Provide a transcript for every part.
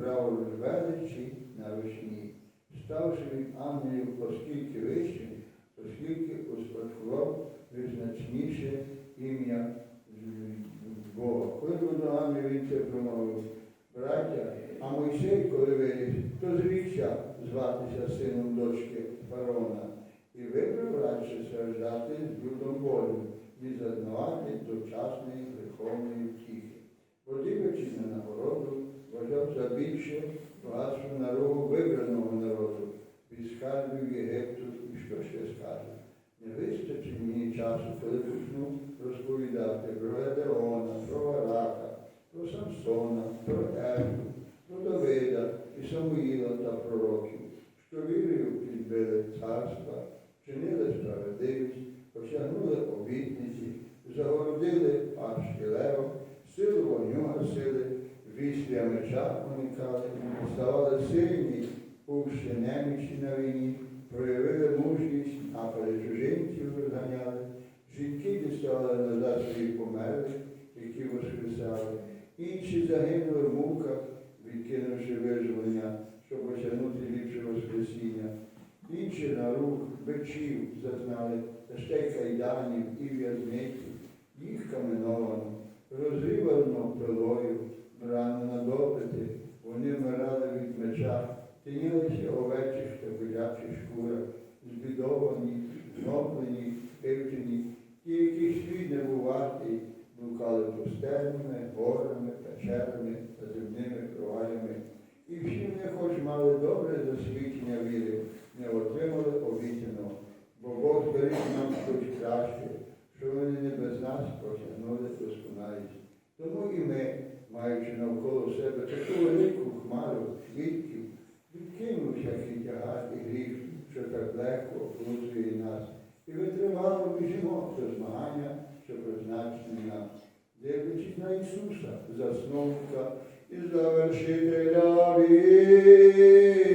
право величі на вишні, ставши від ангелів оскільки вищим, оскільки успадкував визначніше ім'я Бога. Коли до нами він це промовив, браття, а Мойсей, коли виріс, то зрікся зватися сином дочки фараона, і вибрав радше страждати з людом Божим, ніж зазнавати дочасної греховної втіхи. Бо дивлячись на нагороду, вважав за більше багатство народу вибраного народу, від скарбів Єгипту і що ще скаже. Не вистачить мені часу, коли почну розповідати про Гедеона, про Варака, про Самсона, про Ефу, про Давида і Самуїла та пророків, що вірою підбили царства, чинили справедливість, осягнули обітниці, загородили пащі левом, силу вогню гасили, вісля меча уникали, ставали сильні, увши немічі на війні, проявили мужність, напади чужинців виганяли, жінки дістали назад своїх померлих, які воскресали, інші загинули в муках, відкинувши визволення, щоб осягнути ліпше воскресіння. Інші на рух бичів зазнали, ще й кайданів і в'язниців, їх каменовано, розрівано пилою, рано на допити, вони вмирали від меча, тинілися овечих та билячих шкурах, збідовані, зноблені, вивчені, ті, яких світ не був вартий, блукали пустельними, горами, печерами та земними провалями. І всі вони хоч мали добре засвідчення віри, не отримали обіцяного, бо Бог зберіг нам щось краще, що вони не без нас посягнули досконалість. Тому і ми, маючи навколо себе таку велику хмару свідків, відкинув всякий тягар і гріх, що так легко оплутує нас, і витривало біжимо до змагання, що призначені нам. Дивлячись на Ісуса, засновника і завершителя віри.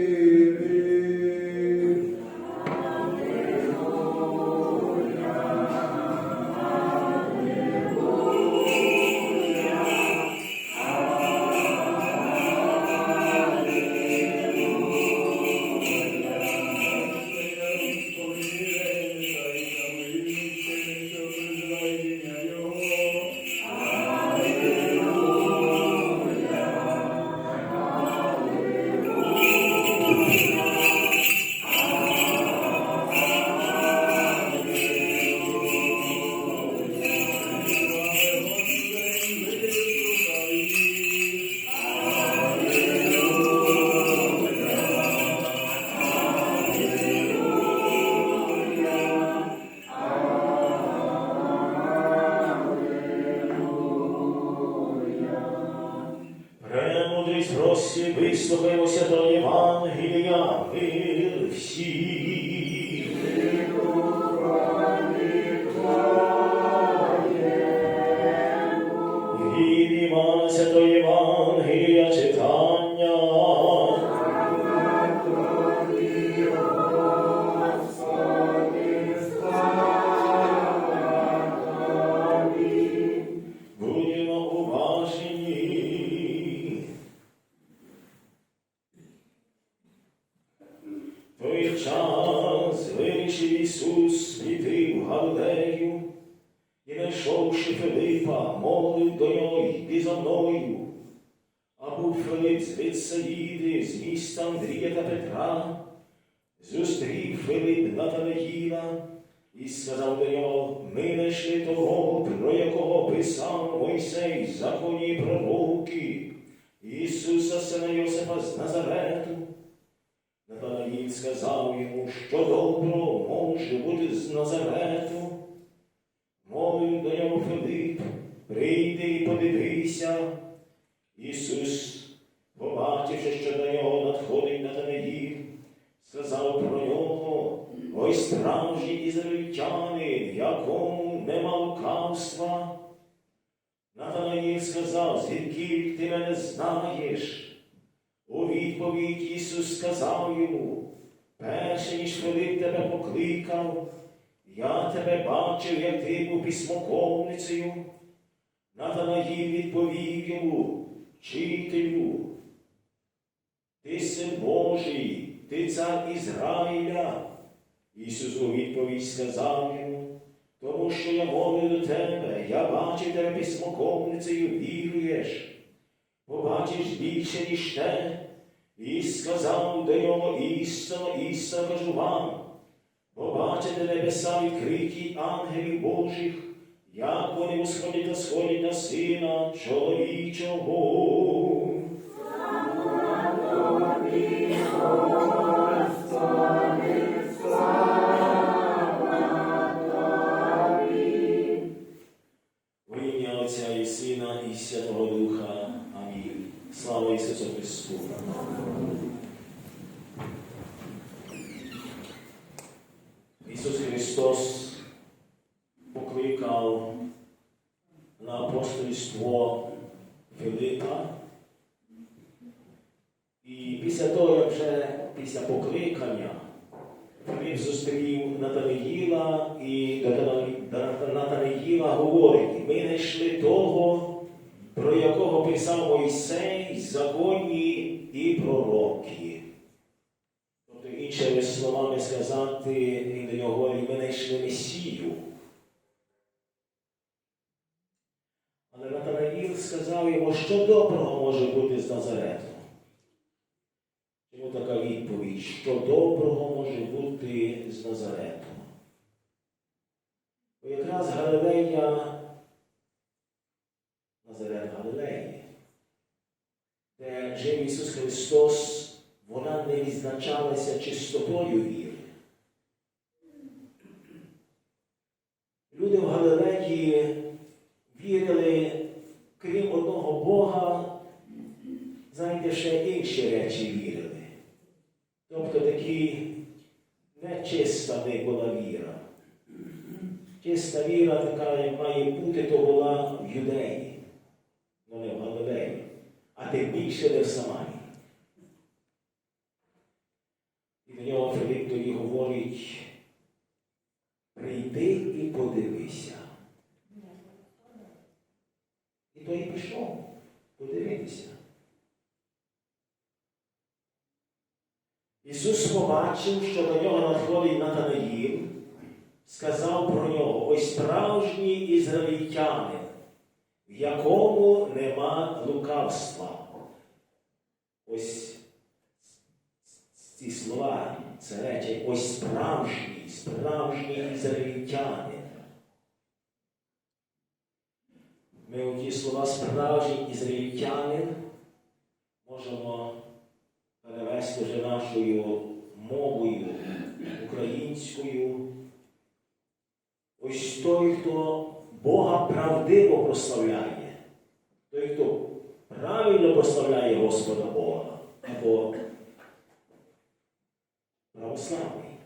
Знайшовши Филипа, молив до нього йди за мною. А був Филип з Витсаїди, з міста Андрія та Петра, зустрів Филип Натанаїла і сказав до нього, ми знайшли того, про якого писав Мойсей законі пророки, Ісуса, сина Йосифа з Назарету. Натанаїл сказав йому, що добро може бути з Назарету. Мовив до нього Филип, прийди і подивися. Ісус, побачивши, що до нього надходить Натанаїл, сказав про нього, ось справжній ізраїльтянин, якому нема лукавства. Натанаїл сказав, звідки ти мене знаєш? У відповідь Ісус сказав йому, перше ніж Филип тебе покликав, я тебе бачив, як ти був письмоковницею. Натанаїл відповів йому, вчителю, ти син Божий, ти цар Ізраїля. Ісус у відповідь сказав йому, тому що я мовив до тебе, я бачив тебе письмоковницею, віруєш побачиш більше, ніж те, і сказав до нього істинно, істинно кажу вам, побачите небеса відкриті ангелів Божих, як вони усходять та сходять на сина чоловічого. В ім'я Отця і Сина, і Святого Духа. Амінь. Слава Ісусу Христу. Ісус Христос покликав на апостольство Филипа. І після того, як вже після покликання Филип зустрів Натанаїла і Натанаїла говорить, ми знайшли того, про якого писав Мойсей, законі і пророки. Тобто, іншими словами сказати, він до нього ми знайшли Месію. Але Натанаїл сказав йому, що доброго може бути з Назарету. Чому така відповідь, що доброго може бути з Назарету? Бо якраз Галилея, Назарет Галилеї, де жив Ісус Христос, вона не відзначалася чистотою віри. Люди в Галилеї вірили, крім одного Бога, знаєте, ще інші речі вірили. Тобто такі нечиста в них була віра. Чиста віра, така, має бути, то була в юдеї, ну не в Галилеї, а тим більше не в Самарії. І до нього Филип тоді говорить, прийди і подивися. І той пішов подивитися. Ісус побачив, що до нього надходить Натанаїл, сказав про нього, ось справжній ізраїльтянин, в якому нема лукавства. Ось ці слова, це речі, ось справжній, справжній ізраїльтянин. Ми у ті слова справжній ізраїльтянин можемо перевести вже нашою мовою українською. Ось той, хто Бога правдиво прославляє, той, хто правильно прославляє Господа Бога, або православний,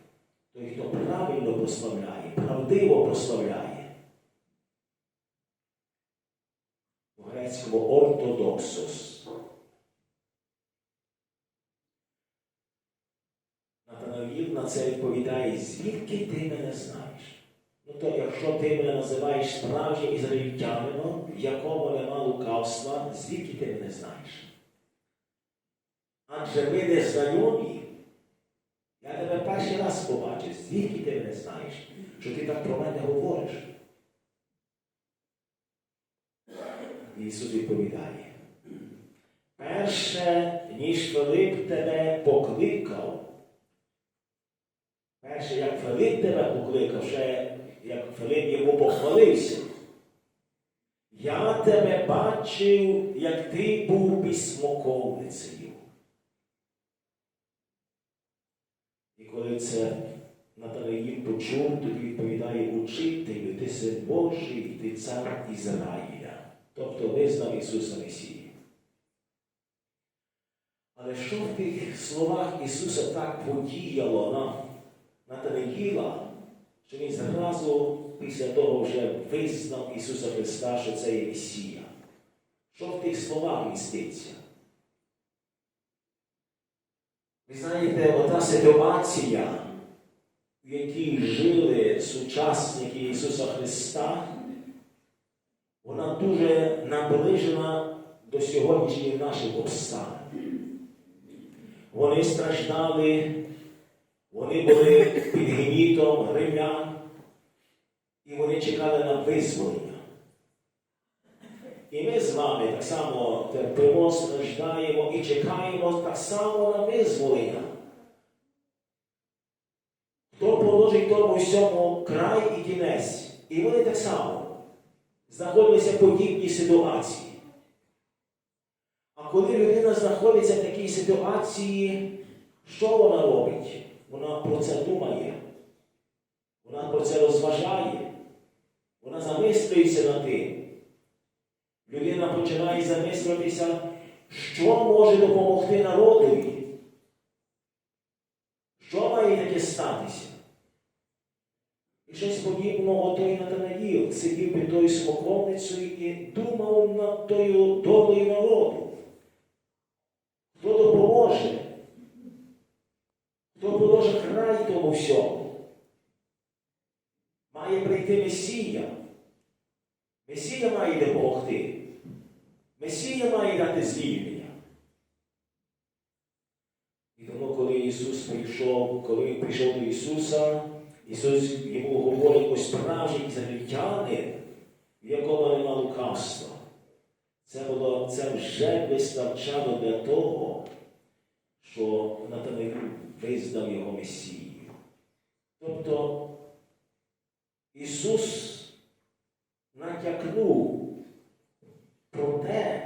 той, хто правильно прославляє, правдиво прославляє. У грецькому ортодоксос. Натанаїл на це відповідає, звідки ти мене знаєш? Ну то якщо ти мене називаєш справжнім ізраїльтянином, в якому нема лукавства, звідки ти мене знаєш? Адже ми не знайомі. Я тебе перший раз побачив, звідки ти мене знаєш, що ти так про мене говориш? Ісус відповідає. Перше, ніж Филип тебе покликав, Перше, як Филип тебе покликав, ще як Филип йому похвалився. Я тебе бачив, як ти був письмоковницею. І коли це Натанаїл почув, тоді відповідає учителю, ти син Божий, ти цар Ізраїля. Тобто визнав Ісуса Месію. Але що в тих словах Ісуса так подіяло на Натанаїла, що він зразу після того вже визнав Ісуса Христа, що це є Месія? Що в тих словах міститься? Ви знаєте, ота ситуація, в якій жили сучасники Ісуса Христа, вона дуже наближена до сьогоднішніх наших обставин. Вони страждали, вони були під гнітом римлян, і вони чекали на визволення. І ми з вами так само терпимо, страждаємо і чекаємо так само на визволення. Хто положить тому всьому край і кінець? І вони так само знаходилися в подібній ситуації. А коли людина знаходиться в такій ситуації, що вона робить? Вона про це думає, вона про це розважає, вона замислюється над тим. Людина починає замислюватися, що може допомогти народові. Що має таке статися? І щось подібного той Натанаїл сидів під тою смоковницею і думав над тою долею народу. Хто допоможе? Хто положить край тому всьому? Має прийти Месія. Месія має допомогти. Месія має дати звільнення. І тому, коли Ісус прийшов, коли Він прийшов до Ісуса, Ісус йому говорить, ось справжній ізраїльтянин, в якому нема лукавства. Це було це вже вистачало для того, що Натанаїл визнав його Месію. Тобто Ісус натякнув про те,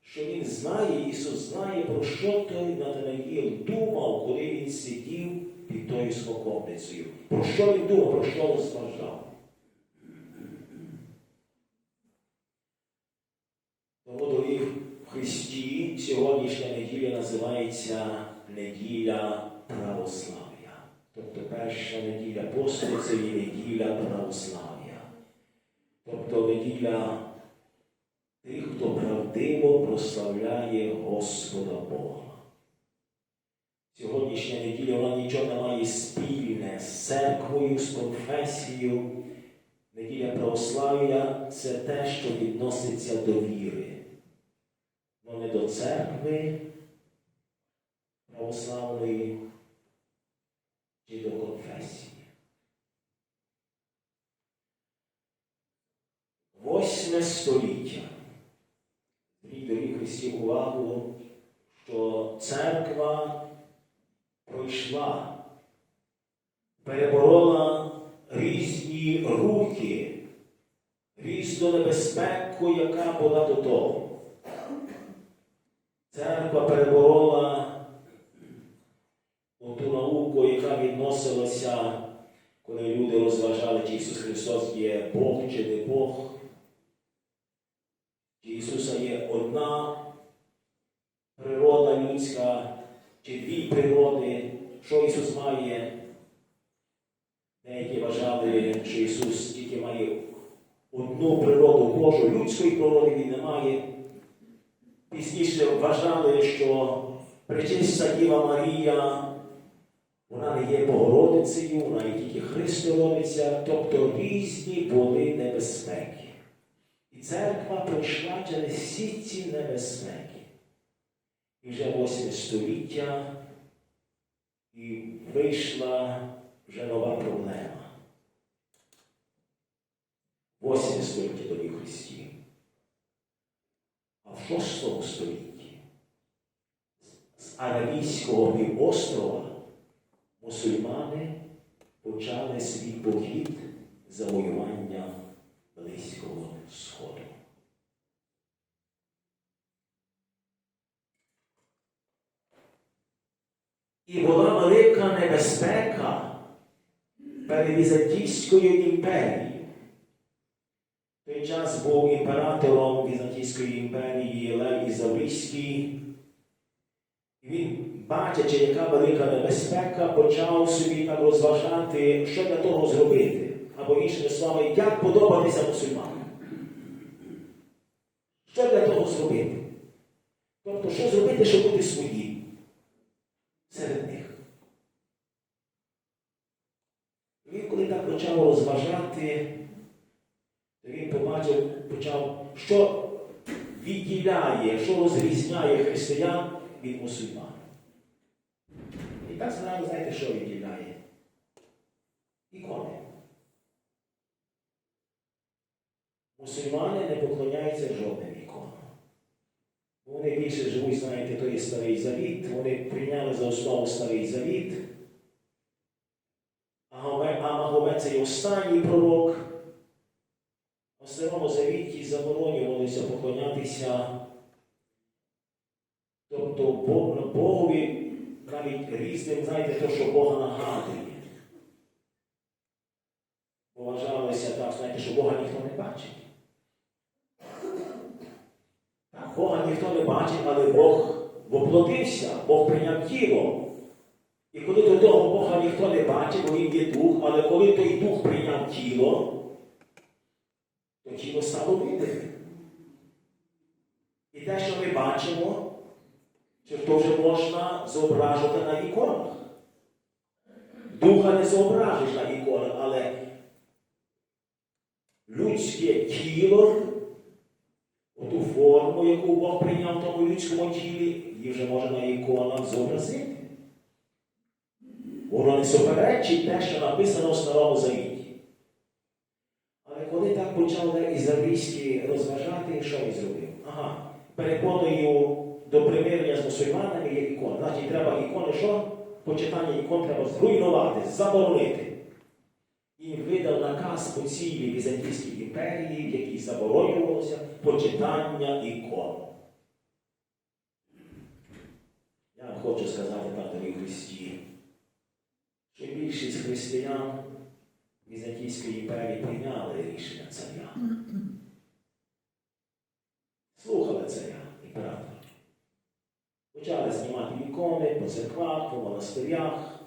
що Він знає, Ісус знає, про що той Натанаїл думав, коли він сидів під тою смоковницею. Про що він думав, про що розважав. Тому, дорогі в Христі, сьогоднішня неділя називається неділя православ'я. Тобто перша неділя посту це є неділя православ'я. Тобто неділя тих, хто правдиво прославляє Господа Бога. Сьогоднішня неділя вона нічого не має спільне з церквою, з конфесією. Неділя православ'я це те, що відноситься до віри. Но не до церкви православної чи до конфесії. Восьме століття. Дорогі Христі увагу, що церква пройшла, переборола різні рухи, різну небезпеку, яка була до того. Церква переборола ту науку, яка відносилася, коли люди розважали, чи Ісус Христос є Бог чи не Бог. Чи Ісуса є одна природа чи дві природи, що Ісус має. Деякі вважали, що Ісус тільки має одну природу Божу, людської природи Він не має. Пізніше вважали, що пречиста Діва Марія, вона не є Богородицею, вона є тільки Христородиця, тобто різні були небезпеки. І церква пройшла через всі ці небезпеки. І вже 8 століття і вийшла вже нова проблема. 8 століття до Христі. А в 6 столітті з Аравійського півострова мусульмани почали свій похід завоювання І була велика небезпека перед Візантійською імперією. Той час був імператором Візантійської імперії Лев Ізаврійський. І він, бачачи, яка велика небезпека, почав собі так розважати, що для того зробити. Або іншими словами, як подобатися мусульманам. Що для того зробити? Тобто, що зробити, щоб бути своїм серед них. І Він, коли так почав розважати, він побачив, почав, що відділяє, що розрізняє християн від мусульман. І так зразу знаєте, що відділяє? Ікони. Мусульмани не поклоняються жодним іконам. Вони більше живуть, знаєте, той старий завіт, вони прийняли за основу старий завіт. А Магомед- а Магомед це є останній пророк. У старому завіті заборонювалося поклонятися, тобто Богові навіть різним, знаєте, то, що Бога нагадує. Бо вважалося так, знаєте, що Бога ніхто не бачить. Так, Бога ніхто не бачить, але Бог воплотився, Бог прийняв тіло. І коли до того Бога ніхто не бачить, бо він є дух, але коли той дух прийняв тіло, то тіло стало видимим. І те, що ми бачимо, чи то вже можна зображувати на іконах. Духа не зображиш на іконах, але людське тіло, оту форму, яку Бог прийняв в тому людському тілі, її вже можна на іконах зобразити. Воно не суперечить те, що написано в Старому Завіті. Але коли так почав Ізраїльський розважати, що він зробив? Ага, переконую до примирення з мусульманами є ікони. Значить, треба ікони, що? Почитання ікон треба зруйнувати, заборонити. І видав наказ по цілій Візантійській імперії, в якій заборонювалося почитання ікон. Я хочу сказати дорогі Христі, що більшість християн Візантійської імперії прийняли рішення царя. Слухали царя імператора. Почали знімати ікони по церквах, по монастирях.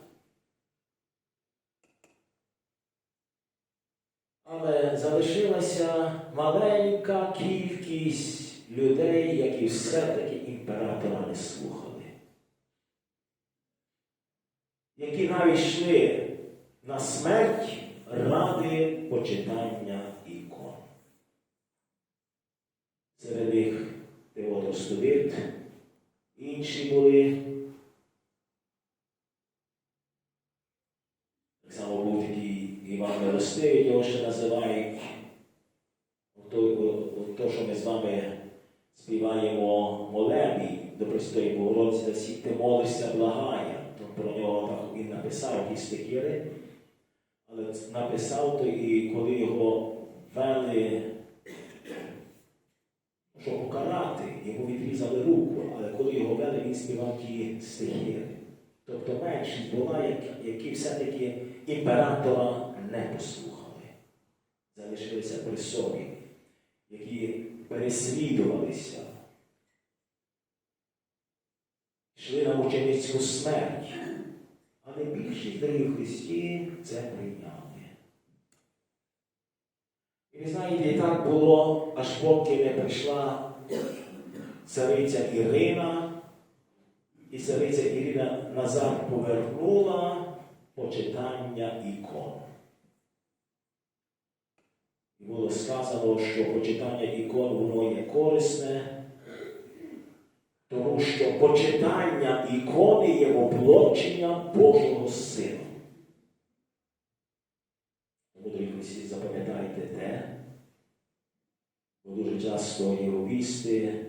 Але залишилася маленька кількість людей, які все-таки імператора не слухали. Які навіть йшли на смерть ради почитання ікон. Серед них Теодостовит, інші були. Так само був такий Іван Милостивий, його ще називають. То, що ми з вами співаємо молебі до Престої Богородиці, да всіх ти молишся, благає. Про він написав ті стихіри. Але написав то і коли його вели, щоб покарати, йому відрізали руку, але коли його вели, він співав ті стихи. Тобто меншість була, які все-таки імператора не послухали, залишилися при собі, які переслідувалися, йшли на мученицьку смерть. Але більшість дорогі Христі це прийняли. І ви знаєте, і так було, аж поки не прийшла цариця Ірина, і цариця Ірина назад повернула почитання ікон. І було сказано, що почитання ікон воно є корисне, тому що почитання ікони є воплочення Божого Сина. Тому, дорогі запам'ятайте те, бо дуже часто євровісти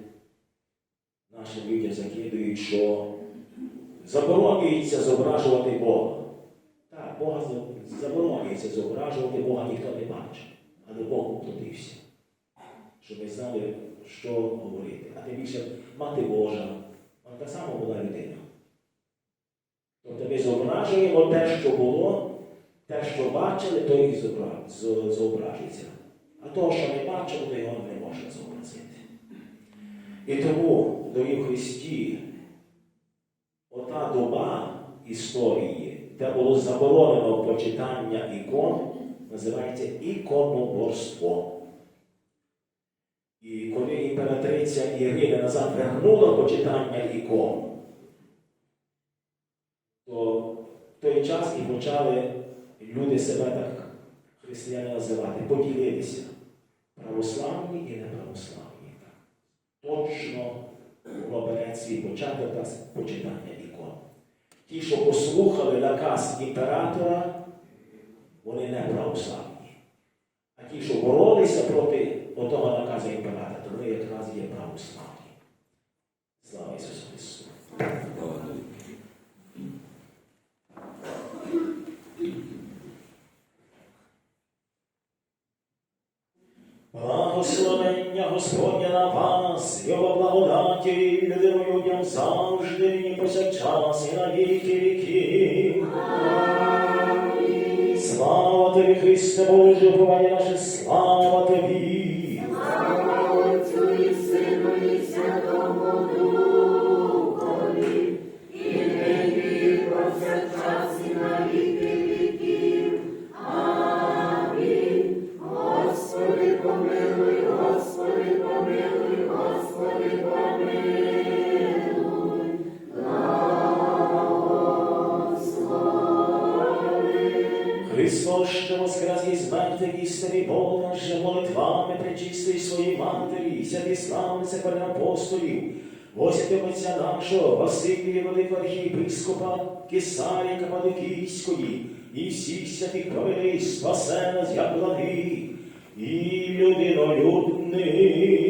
нашим людям закидують, що заборонюється зображувати Бога. Так, Бога забороняється зображувати Бога ніхто не бачить, але Бог уплотився. Щоб ми знали, що говорити. А тим більше мати Божа, вона так само була людина. Тобто ми зображуємо те, що було, те, що бачили, то і зобра- зображується. А того, що не бачимо, то його не можна зобразити. І тому, дорогі Христі, ота доба історії, де було заборонено почитання ікон, називається іконоборство. І коли імператриця Ірина назад вернула почитання ікон, то в той час і почали люди себе так християни називати, поділилися. Православні і неправославні. Точно бере свій початок та почитання ікон. Ті, що послухали наказ імператора, вони не православні. А ті, що боролися проти отого наказу імператора, то вони якраз матері, старі Боже, молитвами причистий своїй матері, святи славниця апостолів, Восяти Отця нашого, Василія Великого архієпископа, Кисарія Кападокійської, і всіх святих провели, спасе нас, як благи, і людинолюбний.